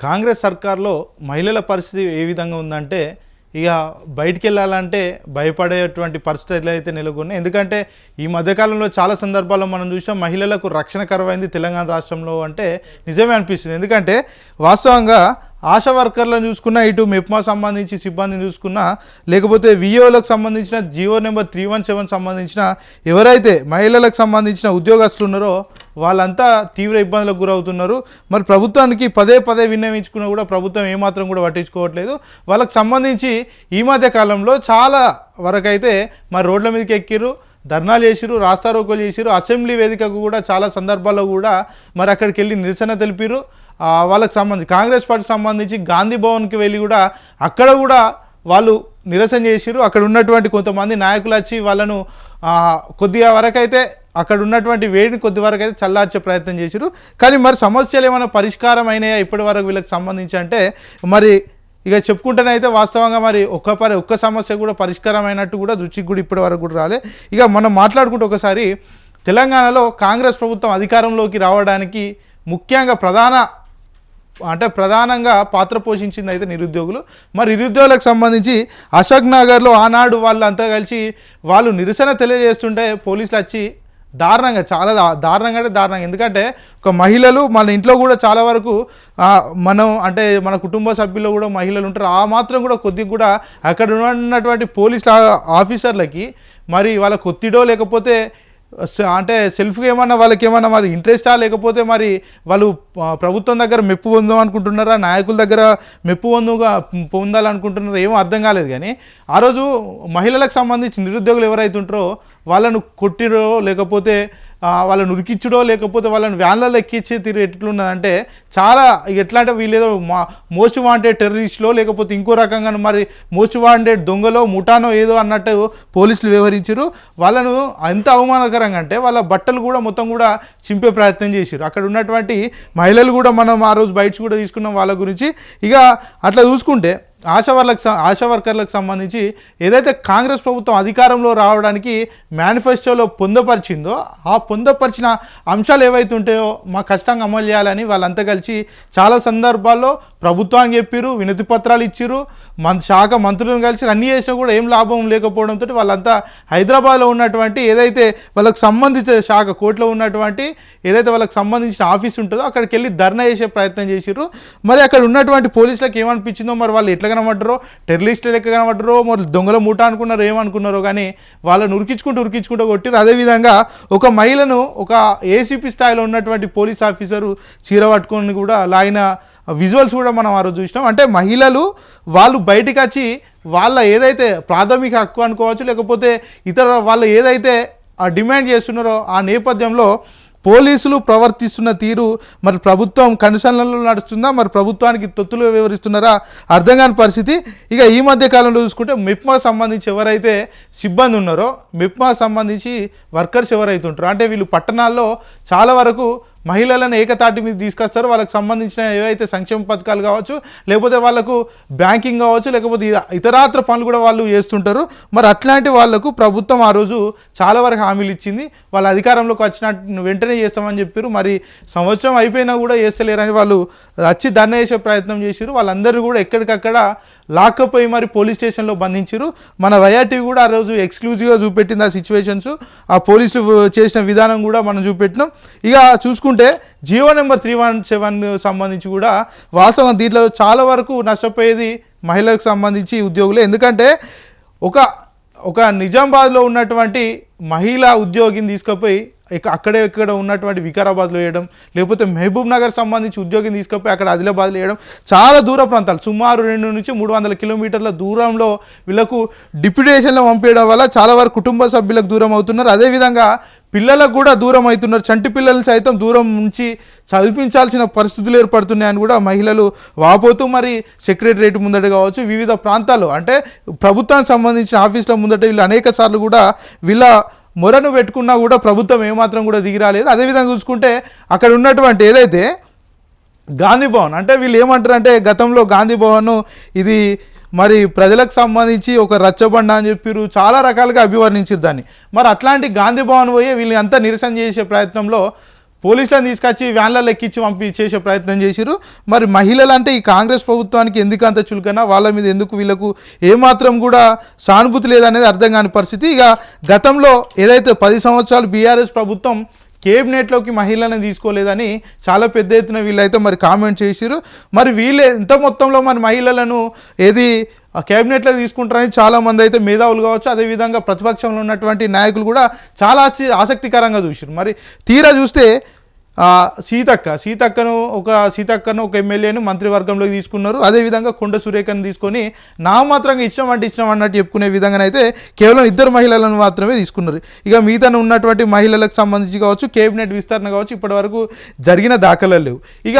కాంగ్రెస్ సర్కార్లో మహిళల పరిస్థితి ఏ విధంగా ఉందంటే ఇక బయటికి వెళ్ళాలంటే భయపడేటువంటి పరిస్థితులు అయితే నెలకొన్నాయి. ఎందుకంటే ఈ మధ్యకాలంలో చాలా సందర్భాల్లో మనం చూసాం మహిళలకు రక్షణ కరువైంది తెలంగాణ రాష్ట్రంలో అంటే నిజమే అనిపిస్తుంది. ఎందుకంటే వాస్తవంగా ఆశా వర్కర్లను చూసుకున్నా ఇటు మెప్మా సంబంధించి సిబ్బందిని చూసుకున్నా లేకపోతే విఓలకు సంబంధించిన GO number three one seven సంబంధించిన ఎవరైతే మహిళలకు సంబంధించిన ఉద్యోగస్తులు ఉన్నారో వాళ్ళంతా తీవ్ర ఇబ్బందులకు గురవుతున్నారు. మరి ప్రభుత్వానికి పదే పదే విన్నవించుకున్నా కూడా ప్రభుత్వం ఏమాత్రం కూడా పట్టించుకోవట్లేదు. వాళ్ళకి సంబంధించి ఈ మధ్య కాలంలో చాలా వరకైతే మరి రోడ్ల మీదకి ఎక్కిర్రు ధర్నాలు చేసిరు రాస్తారోకోలు చేసిరు అసెంబ్లీ వేదికకు కూడా చాలా సందర్భాల్లో కూడా మరి అక్కడికి వెళ్ళి నిరసన తెలిపారు వాళ్ళకి సంబంధించి కాంగ్రెస్ పార్టీకి సంబంధించి గాంధీ భవన్కి వెళ్ళి కూడా అక్కడ కూడా వాళ్ళు నిరసన చేసిరు అక్కడ ఉన్నటువంటి కొంతమంది నాయకులు వచ్చి వాళ్ళను కొద్దిగా వరకైతే అక్కడ ఉన్నటువంటి వేడిని కొద్ది వరకు అయితే చల్లార్చే ప్రయత్నం చేశారు కానీ మరి సమస్యలు ఏమైనా పరిష్కారం అయినాయా ఇప్పటి వరకు వీళ్ళకి సంబంధించి అంటే మరి ఇక చెప్పుకుంటేనే అయితే వాస్తవంగా మరి ఒక్క పరి ఒక్క సమస్య కూడా పరిష్కారం అయినట్టు కూడా రుచికి కూడా ఇప్పటి వరకు కూడా రాలే. ఇక మనం మాట్లాడుకుంటే ఒకసారి తెలంగాణలో కాంగ్రెస్ ప్రభుత్వం అధికారంలోకి రావడానికి ముఖ్యంగా ప్రధాన అంటే ప్రధానంగా పాత్ర పోషించింది అయితే నిరుద్యోగులు. మరి నిరుద్యోగులకు సంబంధించి అశోక్ నగర్లో ఆనాడు వాళ్ళంతా కలిసి వాళ్ళు నిరసన తెలియజేస్తుంటే పోలీసులు వచ్చి దారుణంగా చాలా దారుణంగా అంటే దారుణంగా. ఎందుకంటే ఒక మహిళలు మన ఇంట్లో కూడా చాలా వరకు మనం అంటే మన కుటుంబ సభ్యుల్లో కూడా మహిళలు ఉంటారు. ఆ మాత్రం కూడా కొద్దిగా కూడా అక్కడ ఉన్నటువంటి పోలీస్ ఆఫీసర్లకి మరి వాళ్ళ కొత్తిడో లేకపోతే అంటే సెల్ఫ్గా ఏమన్నా వాళ్ళకి ఏమన్నా మరి ఇంట్రెస్టా? లేకపోతే మరి వాళ్ళు ప్రభుత్వం దగ్గర మెప్పు పొందాం అనుకుంటున్నారా? నాయకుల దగ్గర మెప్పు పొందుగా పొందాలనుకుంటున్నారా ఏమో అర్థం కాలేదు కానీ ఆ రోజు మహిళలకు సంబంధించి నిరుద్యోగులు ఎవరైతే ఉంటారో వాళ్ళను కొట్టిరో లేకపోతే వాళ్ళని ఉరికిచ్చుడో లేకపోతే వాళ్ళని వ్యాన్లలో ఎక్కించి తీరు ఎట్లున్నదంటే చాలా ఎట్లా అంటే వీళ్ళేదో మా మోస్ట్ వాంటెడ్ టెర్రరిస్ట్లో లేకపోతే ఇంకో రకంగా మరి మోస్ట్ వాంటెడ్ దొంగలో ముఠానో ఏదో అన్నట్టు పోలీసులు వ్యవహరించారు వాళ్ళను ఎంత అవమానకరంగా అంటే వాళ్ళ బట్టలు కూడా మొత్తం కూడా చింపే ప్రయత్నం చేశారు అక్కడ ఉన్నటువంటి మహిళలు కూడా మనం ఆ రోజు బయట్స్ కూడా తీసుకున్నాం వాళ్ళ గురించి. ఇక అట్లా చూసుకుంటే ఆశా వర్లకు ఆశా వర్కర్లకు సంబంధించి ఏదైతే కాంగ్రెస్ ప్రభుత్వం అధికారంలో రావడానికి మేనిఫెస్టోలో పొందపరిచిందో ఆ పొందపరిచిన అంశాలు ఏవైతే ఉంటాయో మా ఖచ్చితంగా అమలు చేయాలని వాళ్ళంతా కలిసి చాలా సందర్భాల్లో ప్రభుత్వాన్ని చెప్పిరు వినతి పత్రాలు ఇచ్చిరు మన శాఖ మంత్రులను కలిసి అన్ని చేసినా కూడా ఏం లాభం లేకపోవడంతో వాళ్ళంతా హైదరాబాద్లో ఉన్నటువంటి ఏదైతే వాళ్ళకు సంబంధిత శాఖ కోర్టులో ఉన్నటువంటి ఏదైతే వాళ్ళకి సంబంధించిన ఆఫీస్ ఉంటుందో అక్కడికి వెళ్ళి ధర్నా చేసే ప్రయత్నం చేసిర్రు. మరి అక్కడ ఉన్నటువంటి పోలీసులకు ఏమనిపించిందో మరి వాళ్ళు ఎట్లా కనబడ్డరో టెర్రరిస్టులు లెక్క కనబడ్డరో మరి దొంగల మూట అనుకున్నారో ఏమనుకున్నారో కానీ వాళ్ళని ఉరికించుకుంటూ ఉరికించుకుంటూ కొట్టిరు అదేవిధంగా ఒక మహిళను ఒక ఏసీపీ స్థాయిలో ఉన్నటువంటి పోలీస్ ఆఫీసరు చీర పట్టుకొని కూడా లాగిన విజువల్స్ కూడా మనం ఆ రోజు చూసినాం. అంటే మహిళలు వాళ్ళు బయటికి వచ్చి వాళ్ళ ఏదైతే ప్రాథమిక హక్కు అనుకోవచ్చు లేకపోతే ఇతర వాళ్ళు ఏదైతే ఆ డిమాండ్ చేస్తున్నారో ఆ నేపథ్యంలో పోలీసులు ప్రవర్తిస్తున్న తీరు మరి ప్రభుత్వం కనుసరణలో నడుస్తుందా? మరి ప్రభుత్వానికి తొత్తులు వివరిస్తున్నారా? అర్థం కాని పరిస్థితి. ఇక ఈ మధ్య కాలంలో చూసుకుంటే మెప్మా సంబంధించి ఎవరైతే సిబ్బంది ఉన్నారో మెప్మా సంబంధించి వర్కర్స్ ఎవరైతే ఉంటారో అంటే వీళ్ళు పట్టణాల్లో చాలా వరకు మహిళలను ఏకతాటి మీద తీసుకొస్తారు వాళ్ళకి సంబంధించిన ఏవైతే సంక్షేమ పథకాలు కావచ్చు లేకపోతే వాళ్ళకు బ్యాంకింగ్ కావచ్చు లేకపోతే ఇతరాత్ర పనులు కూడా వాళ్ళు చేస్తుంటారు. మరి అట్లాంటి వాళ్ళకు ప్రభుత్వం ఆ రోజు చాలా వరకు హామీలు ఇచ్చింది. వాళ్ళ అధికారంలోకి వచ్చిన వెంటనే చేస్తామని చెప్పారు. మరి సంవత్సరం అయిపోయినా కూడా చేస్తలేరని వాళ్ళు వచ్చి ధర్నా చేసే ప్రయత్నం చేశారు. వాళ్ళందరూ కూడా ఎక్కడికక్కడ లాక్కపోయి మరి పోలీస్ స్టేషన్లో బంధించారు మన వైఆర్టీవీ కూడా ఆ రోజు ఎక్స్క్లూజివ్గా చూపెట్టింది ఆ సిచ్యువేషన్స్ ఆ పోలీసులు చేసిన విధానం కూడా మనం చూపెట్టినాం. ఇక చూసుకుంటే GO number three one seven సంబంధించి కూడా వాస్తవం దీంట్లో చాలా వరకు నష్టపోయేది మహిళలకు సంబంధించి ఉద్యోగులే. ఎందుకంటే ఒక ఒక నిజామాబాద్లో ఉన్నటువంటి మహిళా ఉద్యోగిని తీసుకుపోయి ఇక అక్కడే ఇక్కడ ఉన్నటువంటి వికారాబాద్లో వేయడం లేకపోతే మహబూబ్ నగర్ సంబంధించి ఉద్యోగిని తీసుకుపోయి అక్కడ ఆదిలాబాద్లో వేయడం చాలా దూర ప్రాంతాలు. సుమారు రెండు నుంచి మూడు వందల కిలోమీటర్ల దూరంలో వీళ్ళకు డిప్యుటేషన్లో పంపించడం వల్ల చాలా వరకు కుటుంబ సభ్యులకు దూరం అవుతున్నారు. అదేవిధంగా పిల్లలకు కూడా దూరం అవుతున్నారు. చంటి పిల్లలు సైతం దూరం నుంచి చదివించాల్సిన పరిస్థితులు ఏర్పడుతున్నాయని కూడా మహిళలు వాపోతూ మరి సెక్రటరేట్ ముందట కావచ్చు వివిధ ప్రాంతాల్లో అంటే ప్రభుత్వానికి సంబంధించిన ఆఫీసుల ముందట వీళ్ళు అనేక సార్లు కూడా వీళ్ళ మొరను పెట్టుకున్నా కూడా ప్రభుత్వం ఏమాత్రం కూడా దిగిరాలేదు అదేవిధంగా చూసుకుంటే అక్కడ ఉన్నటువంటి ఏదైతే గాంధీ భవన్ అంటే వీళ్ళు ఏమంటారు అంటే గతంలో గాంధీ భవన్ ఇది మరి ప్రజలకు సంబంధించి ఒక రచ్చబండ అని చెప్పారు చాలా రకాలుగా అభివర్ణించారు దాన్ని. మరి అట్లాంటి గాంధీ భవన్ పోయి వీళ్ళు అంతా నిరసన చేసే ప్రయత్నంలో పోలీసులను తీసుకొచ్చి వ్యాన్లలో ఎక్కించి పంపి చేసే ప్రయత్నం చేశారు మరి మహిళలు అంటే ఈ కాంగ్రెస్ ప్రభుత్వానికి ఎందుకు అంత చులకన? వాళ్ళ మీద ఎందుకు వీళ్ళకు ఏమాత్రం కూడా సానుభూతి లేదనేది అర్థం కాని పరిస్థితి. ఇక గతంలో ఏదైతే పది సంవత్సరాలు బీఆర్ఎస్ ప్రభుత్వం కేబినెట్లోకి మహిళలను తీసుకోలేదని చాలా పెద్ద ఎత్తున వీళ్ళైతే మరి కామెంట్ చేసిరు మరి వీళ్ళే ఎంత మొత్తంలో మరి మహిళలను ఏది కేబినెట్లో తీసుకుంటారని చాలా మంది అయితే మేధావులు కావచ్చు అదేవిధంగా ప్రతిపక్షంలో ఉన్నటువంటి నాయకులు కూడా చాలా ఆసక్తికరంగా చూసారు మరి తీరా చూస్తే సీతక్క. సీతక్కను ఒక సీతక్కను ఒక ఎమ్మెల్యేను మంత్రివర్గంలోకి తీసుకున్నారు. అదేవిధంగా కొండ సురేఖను తీసుకొని నామమాత్రంగా ఇష్టం అంటే ఇష్టం అన్నట్టు చెప్పుకునే విధంగానైతే కేవలం ఇద్దరు మహిళలను మాత్రమే తీసుకున్నారు. ఇక మిగతాను ఉన్నటువంటి మహిళలకు సంబంధించి కావచ్చు కేబినెట్ విస్తరణ కావచ్చు ఇప్పటి వరకు జరిగిన దాఖలు లేవు. ఇక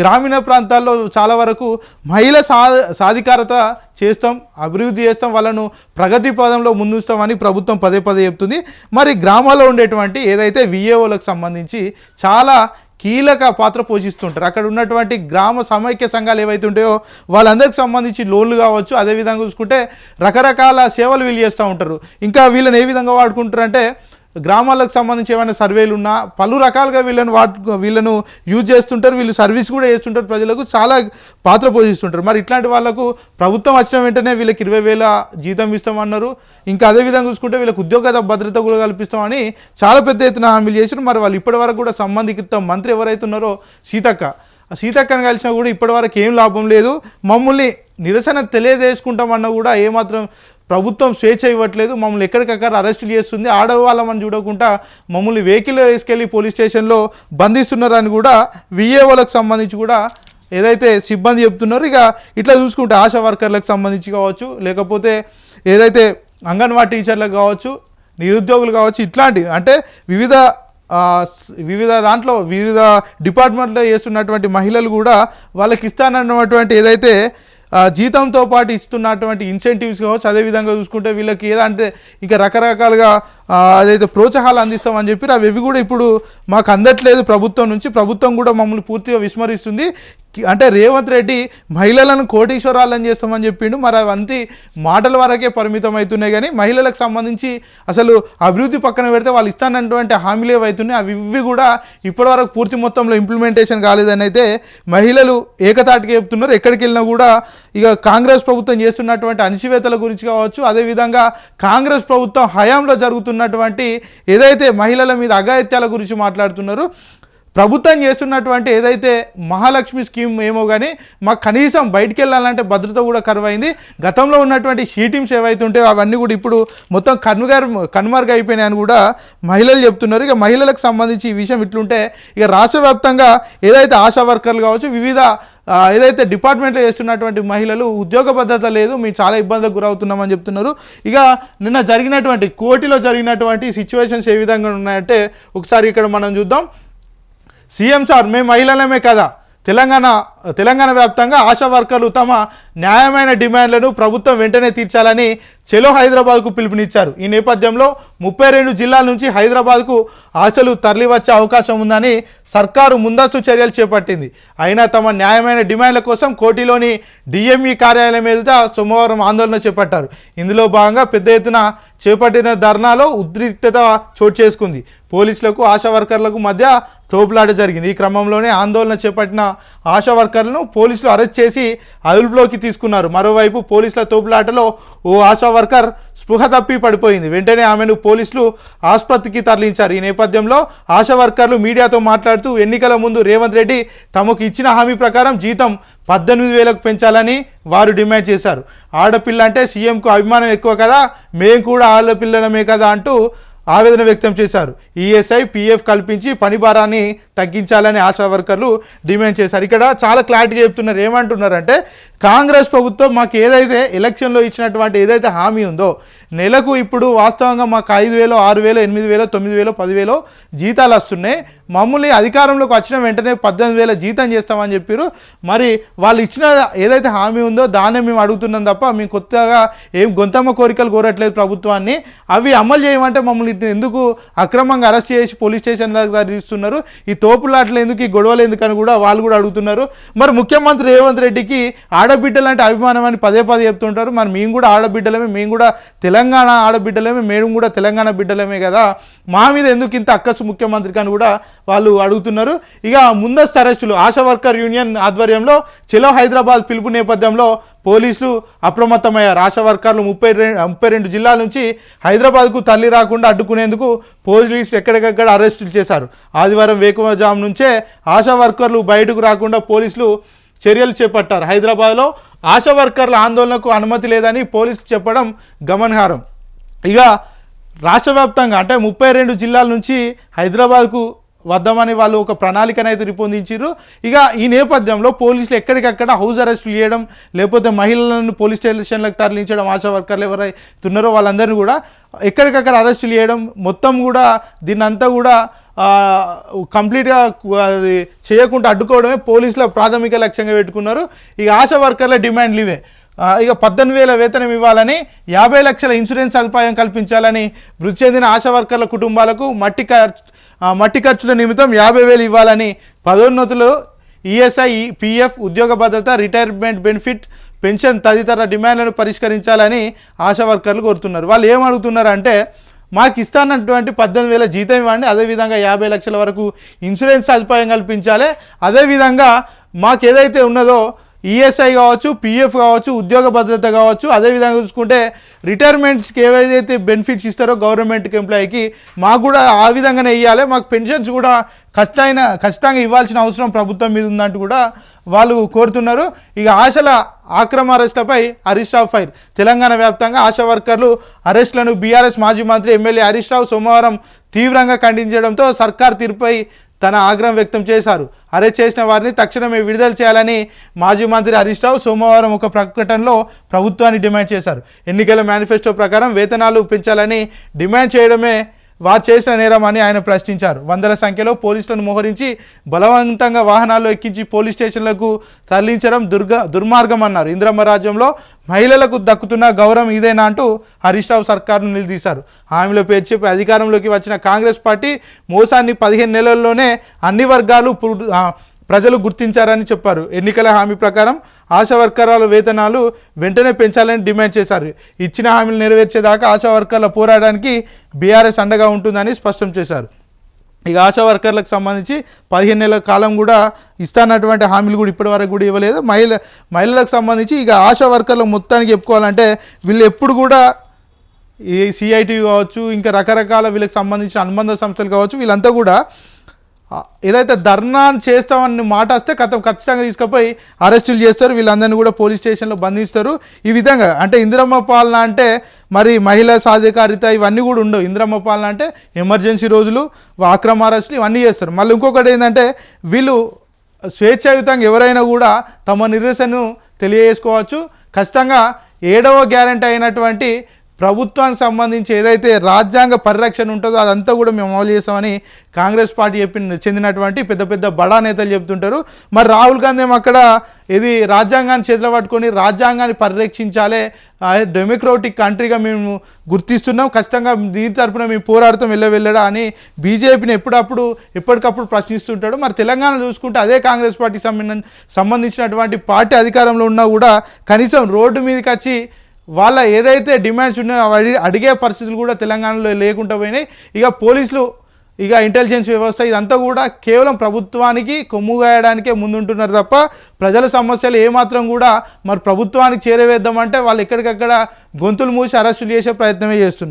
గ్రామీణ ప్రాంతాల్లో చాలా వరకు మహిళ సా సాధికారత చేస్తాం అభివృద్ధి చేస్తాం వాళ్ళను ప్రగతి పదంలో ముందుస్తామని ప్రభుత్వం పదే పదే చెప్తుంది. మరి గ్రామాల్లో ఉండేటువంటి ఏదైతే విఏఓలకు సంబంధించి చాలా కీలక పాత్ర పోషిస్తుంటారు. అక్కడ ఉన్నటువంటి గ్రామ సమైక్య సంఘాలు ఏవైతే ఉంటాయో వాళ్ళందరికి సంబంధించి లోన్లు కావచ్చు అదేవిధంగా చూసుకుంటే రకరకాల సేవలు వీళ్ళు చేస్తూ ఉంటారు. ఇంకా వీళ్ళని ఏ విధంగా వాడుకుంటారు అంటే గ్రామాలకు సంబంధించి ఏమైనా సర్వేలు ఉన్నా పలు రకాలుగా వీళ్ళని వాడు వీళ్ళను యూజ్ చేస్తుంటారు వీళ్ళు సర్వీస్ కూడా చేస్తుంటారు ప్రజలకు చాలా పాత్ర పోషిస్తుంటారు. మరి ఇట్లాంటి వాళ్ళకు ప్రభుత్వం వచ్చిన వెంటనే వీళ్ళకి ఇరవై వేల జీతం ఇస్తామన్నారు. ఇంకా అదేవిధంగా చూసుకుంటే వీళ్ళకి ఉద్యోగ భద్రత కూడా కల్పిస్తామని చాలా పెద్ద ఎత్తున హామీలు చేశారు. మరి వాళ్ళు ఇప్పటి వరకు కూడా సంబంధిత మంత్రి ఎవరైతే ఉన్నారో సీతక్క సీతక్కను కలిసినా కూడా ఇప్పటి వరకు ఏం లాభం లేదు. మమ్మల్ని నిరసన తెలియజేసుకుంటామన్నా కూడా ఏమాత్రం ప్రభుత్వం స్వేచ్ఛ ఇవ్వట్లేదు మమ్మల్ని ఎక్కడికక్కడ అరెస్టులు చేస్తుంది ఆడవాళ్ళమని చూడకుండా మమ్మల్ని వెహికల్ వేసుకెళ్ళి పోలీస్ స్టేషన్లో బంధిస్తున్నారని కూడా విఏఓలకు సంబంధించి కూడా ఏదైతే సిబ్బంది చెప్తున్నారు ఇక ఇట్లా చూసుకుంటే ఆశా వర్కర్లకు సంబంధించి కావచ్చు లేకపోతే ఏదైతే అంగన్వాడీ టీచర్లకు కావచ్చు నిరుద్యోగులు కావచ్చు ఇట్లాంటివి అంటే వివిధ వివిధ దాంట్లో వివిధ డిపార్ట్మెంట్లో చేస్తున్నటువంటి మహిళలు కూడా వాళ్ళకి ఇస్తానన్నటువంటి ఏదైతే జీతంతో పాటు ఇస్తున్నటువంటి ఇన్సెంటివ్స్ కావచ్చు అదేవిధంగా చూసుకుంటే వీళ్ళకి ఏదంటే ఇంకా రకరకాలుగా అదైతే ప్రోత్సాహాలు అందిస్తామని చెప్పి అవి కూడా ఇప్పుడు మాకు అందట్లేదు ప్రభుత్వం నుంచి. ప్రభుత్వం కూడా మమ్మల్ని పూర్తిగా విస్మరిస్తుంది. అంటే రేవంత్ రెడ్డి మహిళలను కోటీశ్వరాలని చేస్తామని చెప్పిండు. మరి అవంతి మాటల వరకే పరిమితం అవుతున్నాయి కానీ మహిళలకు సంబంధించి అసలు అభివృద్ధి పక్కన పెడితే వాళ్ళు ఇస్తానటువంటి హామీలు ఏవైతున్నాయి అవి ఇవి కూడా ఇప్పటివరకు పూర్తి మొత్తంలో ఇంప్లిమెంటేషన్ కాలేదని అయితే మహిళలు ఏకతాటికి చెప్తున్నారు. ఎక్కడికి వెళ్ళినా కూడా ఇక కాంగ్రెస్ ప్రభుత్వం చేస్తున్నటువంటి అణచివేతల గురించి కావచ్చు అదేవిధంగా కాంగ్రెస్ ప్రభుత్వం హయాంలో జరుగుతున్నటువంటి ఏదైతే మహిళల మీద అఘాయిత్యాల గురించి మాట్లాడుతున్నారు ప్రభుత్వం చేస్తున్నటువంటి ఏదైతే మహాలక్ష్మి స్కీమ్ ఏమో కానీ మాకు కనీసం బయటికి వెళ్ళాలంటే భద్రత కూడా కరువైంది. గతంలో ఉన్నటువంటి షీటింగ్స్ ఏవైతే ఉంటాయో అవన్నీ కూడా ఇప్పుడు మొత్తం కనుగారు కనుమరుగు అయిపోయినాయని కూడా మహిళలు చెప్తున్నారు. ఇక మహిళలకు సంబంధించి ఈ విషయం ఇట్లుంటే ఇక రాష్ట్ర వ్యాప్తంగా ఏదైతే ఆశా వర్కర్లు కావచ్చు వివిధ ఏదైతే డిపార్ట్మెంట్లో చేస్తున్నటువంటి మహిళలు ఉద్యోగ భద్రత లేదు మేము చాలా ఇబ్బందులకు గురవుతున్నామని చెప్తున్నారు. ఇక నిన్న జరిగినటువంటి కోటిలో జరిగినటువంటి సిచ్యువేషన్స్ ఏ విధంగా ఉన్నాయంటే ఒకసారి ఇక్కడ మనం చూద్దాం. సీఎం సార్ మేము మహిళలమే కదా. తెలంగాణ తెలంగాణ వ్యాప్తంగా ఆశా వర్కర్లు తమ న్యాయమైన డిమాండ్లను ప్రభుత్వం వెంటనే తీర్చాలని చెలో హైదరాబాద్కు పిలుపునిచ్చారు. ఈ నేపథ్యంలో ముప్పై రెండు జిల్లాల నుంచి హైదరాబాద్కు ఆశలు తరలివచ్చే అవకాశం ఉందని సర్కారు ముందస్తు చర్యలు చేపట్టింది. అయినా తమ న్యాయమైన డిమాండ్ల కోసం కోటిలోని డిఎంఈ కార్యాలయం ఎదుట సోమవారం ఆందోళన చేపట్టారు. ఇందులో భాగంగా పెద్ద ఎత్తున చేపట్టిన ధర్నాలో ఉద్రిక్తత చోటు చేసుకుంది. పోలీసులకు ఆశా వర్కర్లకు మధ్య తోపులాట జరిగింది. ఈ క్రమంలోనే ఆందోళన చేపట్టిన ఆశా వర్కర్ వర్కర్లను పోలీసులు అరెస్ట్ చేసి అదుపులోకి తీసుకున్నారు. మరోవైపు పోలీసుల తోపులాటలో ఓ ఆశా వర్కర్ స్పృహ తప్పి పడిపోయింది. వెంటనే ఆమెను పోలీసులు ఆసుపత్రికి తరలించారు. ఈ నేపథ్యంలో ఆశా వర్కర్లు మీడియాతో మాట్లాడుతూ ఎన్నికల ముందు రేవంత్ రెడ్డి తమకు ఇచ్చిన హామీ ప్రకారం జీతం పద్దెనిమిది వేలకు పెంచాలని వారు డిమాండ్ చేశారు. ఆడపిల్ల అంటే సీఎంకు అభిమానం ఎక్కువ కదా మేము కూడా ఆడపిల్లలమే కదా అంటూ ఆవేదన వ్యక్తం చేశారు. ఈఎస్ఐ పిఎఫ్ కల్పించి పని భారాన్ని తగ్గించాలని ఆశా వర్కర్లు డిమాండ్ చేశారు. ఇక్కడ చాలా క్లారిటీగా చెప్తున్నారు. ఏమంటున్నారంటే కాంగ్రెస్ ప్రభుత్వం మాకు ఏదైతే ఎలక్షన్లో ఇచ్చినటువంటి ఏదైతే హామీ ఉందో నెలకు ఇప్పుడు వాస్తవంగా మాకు ఐదు వేలు ఆరు వేలు ఎనిమిది వేలు తొమ్మిది వేలు పదివేలు జీతాలు వస్తున్నాయి. మమ్మల్ని అధికారంలోకి వచ్చిన వెంటనే పద్దెనిమిది వేల జీతం చేస్తామని చెప్పారు మరి వాళ్ళు ఇచ్చిన ఏదైతే హామీ ఉందో దాన్నే మేము అడుగుతున్నాం తప్ప మేము కొత్తగా ఏం గొంతమ్మ కోరికలు కోరట్లేదు ప్రభుత్వాన్ని. అవి అమలు చేయమంటే మమ్మల్ని ఎందుకు అక్రమంగా అరెస్ట్ చేసి పోలీస్ స్టేషన్ దగ్గర ఇస్తున్నారు ఈ తోపులాట్లు ఎందుకు ఈ గొడవలు ఎందుకని కూడా వాళ్ళు కూడా అడుగుతున్నారు. మరి ముఖ్యమంత్రి రేవంత్ రెడ్డికి ఆడబిడ్డలు అంటే అభిమానం అని పదే పదే చెప్తుంటారు. మరి మేము కూడా ఆడబిడ్డలమే మేము కూడా తెలంగాణ తెలంగాణ ఆడబిడ్డలేమే మేము కూడా తెలంగాణ బిడ్డలేమే కదా. మా మీద ఎందుకు ఇంత అక్కసు ముఖ్యమంత్రికి అని కూడా వాళ్ళు అడుగుతున్నారు. ఇక ముందస్తు అరెస్టులు ఆశా వర్కర్ యూనియన్ ఆధ్వర్యంలో చెలో హైదరాబాద్ పిలుపు నేపథ్యంలో పోలీసులు అప్రమత్తమయ్యారు. ఆశా వర్కర్లు ముప్పై రెండు ముప్పై రెండు జిల్లాల నుంచి హైదరాబాద్కు తల్లి రాకుండా అడ్డుకునేందుకు పోలీసులు ఎక్కడికక్కడ అరెస్టులు చేశారు. ఆదివారం వేకువజాము నుంచే ఆశా వర్కర్లు బయటకు రాకుండా పోలీసులు చర్యలు చేపట్టారు. హైదరాబాద్లో ఆశా వర్కర్ల ఆందోళనకు అనుమతి లేదని పోలీసులు చెప్పడం గమనార్హం. ఇక రాష్ట్ర వ్యాప్తంగా అంటే ముప్పై రెండు జిల్లాల నుంచి హైదరాబాద్కు వద్దామని వాళ్ళు ఒక ప్రణాళికను అయితే రూపొందించారు ఇక ఈ నేపథ్యంలో పోలీసులు ఎక్కడికక్కడ హౌస్ అరెస్టులు చేయడం లేకపోతే మహిళలను పోలీస్ స్టేషన్లకు తరలించడం ఆశా వర్కర్లు ఎవరైతున్నారో వాళ్ళందరినీ కూడా ఎక్కడికక్కడ అరెస్టులు చేయడం మొత్తం కూడా దీన్నంతా కూడా కంప్లీట్గా అది చేయకుండా అడ్డుకోవడమే పోలీసుల ప్రాథమిక లక్ష్యంగా పెట్టుకున్నారు. ఇక ఆశా వర్కర్ల డిమాండ్లు ఇవే. ఇక పద్దెనిమిది వేల వేతనం ఇవ్వాలని యాభై లక్షల ఇన్సూరెన్స్ సదుపాయం కల్పించాలని మృతి చెందిన ఆశా వర్కర్ల కుటుంబాలకు మట్టి మట్టి ఖర్చుల నిమిత్తం యాభై వేలు ఇవ్వాలని పదోన్నతులు ఈఎస్ఐ పిఎఫ్ ఉద్యోగ భద్రత రిటైర్మెంట్ బెనిఫిట్ పెన్షన్ తదితర డిమాండ్లను పరిష్కరించాలని ఆశా వర్కర్లు కోరుతున్నారు. వాళ్ళు ఏమడుగుతున్నారు అంటే మాకు ఇస్తానటువంటి పద్దెనిమిది వేల జీతం ఇవ్వండి అదేవిధంగా యాభై లక్షల వరకు ఇన్సూరెన్స్ సదుపాయం కల్పించాలి. అదేవిధంగా మాకు ఏదైతే ఉన్నదో ఈఎస్ఐ కావచ్చు పిఎఫ్ కావచ్చు ఉద్యోగ భద్రత కావచ్చు అదేవిధంగా చూసుకుంటే రిటైర్మెంట్స్కి ఏవైతే బెనిఫిట్స్ ఇస్తారో గవర్నమెంట్కి ఎంప్లాయీకి మాకు కూడా ఆ విధంగానే ఇవ్వాలి మాకు పెన్షన్స్ కూడా ఖచ్చితమైన ఖచ్చితంగా ఇవ్వాల్సిన అవసరం ప్రభుత్వం మీద ఉందంటూ కూడా వాళ్ళు కోరుతున్నారు. ఇక ఆశల ఆక్రమ అరెస్టులపై హరీష్ రావు ఫైర్. తెలంగాణ వ్యాప్తంగా ఆశా వర్కర్లు అరెస్టులను బీఆర్ఎస్ మాజీ మంత్రి ఎమ్మెల్యే హరీష్ రావు సోమవారం తీవ్రంగా ఖండించడంతో సర్కార్ తీరుపై తన ఆగ్రహం వ్యక్తం చేశారు. అరెస్ట్ చేసిన వారిని తక్షణమే విడుదల చేయాలని మాజీ మంత్రి హరీష్ రావు సోమవారం ఒక ప్రకటనలో ప్రభుత్వాన్ని డిమాండ్ చేశారు. ఎన్నికల మేనిఫెస్టో ప్రకారం వేతనాలు పెంచాలని డిమాండ్ చేయడమే వారు చేసిన నేరం అని ఆయన ప్రశ్నించారు. వందల సంఖ్యలో పోలీసులను మోహరించి బలవంతంగా వాహనాల్లో ఎక్కించి పోలీస్ స్టేషన్లకు తరలించడం దుర్గ దుర్మార్గం అన్నారు ఇంద్రమ్మ రాజ్యంలో మహిళలకు దక్కుతున్న గౌరవం ఇదేనా అంటూ హరీష్ రావు సర్కార్ను నిలదీశారు. హామీలో పేరు చెప్పి అధికారంలోకి వచ్చిన కాంగ్రెస్ పార్టీ మోసాన్ని పదిహేను నెలల్లోనే అన్ని వర్గాలు ప్రజలు గుర్తించారని చెప్పారు. ఎన్నికల హామీ ప్రకారం ఆశా వర్కర్ల వేతనాలు వెంటనే పెంచాలని డిమాండ్ చేశారు. ఇచ్చిన హామీలు నెరవేర్చేదాకా ఆశా వర్కర్ల పోరాటానికి బీఆర్ఎస్ అండగా ఉంటుందని స్పష్టం చేశారు. ఇక ఆశా వర్కర్లకు సంబంధించి పదిహేను నెలల కాలం కూడా ఇస్తానటువంటి హామీలు కూడా ఇప్పటి వరకు కూడా ఇవ్వలేదు. మహిళ మహిళలకు సంబంధించి ఇక ఆశా వర్కర్లు మొత్తానికి చెప్పుకోవాలంటే వీళ్ళు ఎప్పుడు కూడా ఈ సిఐటి కావచ్చు ఇంకా రకరకాల వీళ్ళకి సంబంధించిన అనుబంధ సంస్థలు కావచ్చు వీళ్ళంతా కూడా ఏదైతే ధర్నా చేస్తామని మాట వస్తే కథ ఖచ్చితంగా తీసుకుపోయి అరెస్టులు చేస్తారు. వీళ్ళందరినీ కూడా పోలీస్ స్టేషన్లో బంధిస్తారు. ఈ విధంగా అంటే ఇందిరమ్మ పాలన అంటే మరి మహిళా సాధికారిత ఇవన్నీ కూడా ఉండవు. ఇందిరమ్మ పాలన అంటే ఎమర్జెన్సీ రోజులు అక్రమ అరెస్టులు ఇవన్నీ చేస్తారు. మళ్ళీ ఇంకొకటి ఏంటంటే వీళ్ళు స్వేచ్ఛాయుతంగా ఎవరైనా కూడా తమ నిరసనను తెలియజేసుకోవచ్చు. ఖచ్చితంగా ఏడవ గ్యారంటీ అయినటువంటి ప్రభుత్వానికి సంబంధించి ఏదైతే రాజ్యాంగ పరిరక్షణ ఉంటుందో అదంతా కూడా మేము అమలు చేస్తామని కాంగ్రెస్ పార్టీ చెప్పిన చెందినటువంటి పెద్ద పెద్ద బడా నేతలు చెప్తుంటారు. మరి రాహుల్ గాంధీ ఏమో అక్కడ ఇది రాజ్యాంగాన్ని చేతిలో పట్టుకొని రాజ్యాంగాన్ని పరిరక్షించాలే డెమోక్రాటిక్ కంట్రీగా మేము గుర్తిస్తున్నాం ఖచ్చితంగా దీని తరఫున మేము పోరాడుతాం వెళ్ళ వెళ్ళడా అని బీజేపీని ఎప్పుడప్పుడు ఎప్పటికప్పుడు ప్రశ్నిస్తుంటాడు. మరి తెలంగాణ చూసుకుంటే అదే కాంగ్రెస్ పార్టీకి సంబంధించినటువంటి పార్టీ అధికారంలో ఉన్నా కూడా కనీసం రోడ్డు మీదకి వచ్చి వాళ్ళ ఏదైతే డిమాండ్స్ ఉన్నాయో అవి అడిగే పరిస్థితులు కూడా తెలంగాణలో లేకుండా పోయినాయి. ఇక పోలీసులు ఇక ఇంటెలిజెన్స్ వ్యవస్థ ఇదంతా కూడా కేవలం ప్రభుత్వానికి కొమ్ముగాయడానికే ముందుంటున్నారు తప్ప ప్రజల సమస్యలు ఏమాత్రం కూడా మరి ప్రభుత్వానికి చేరవేద్దామంటే వాళ్ళు ఎక్కడికక్కడ గొంతులు మూసి అరెస్టులు చేసే ప్రయత్నమే చేస్తున్నారు.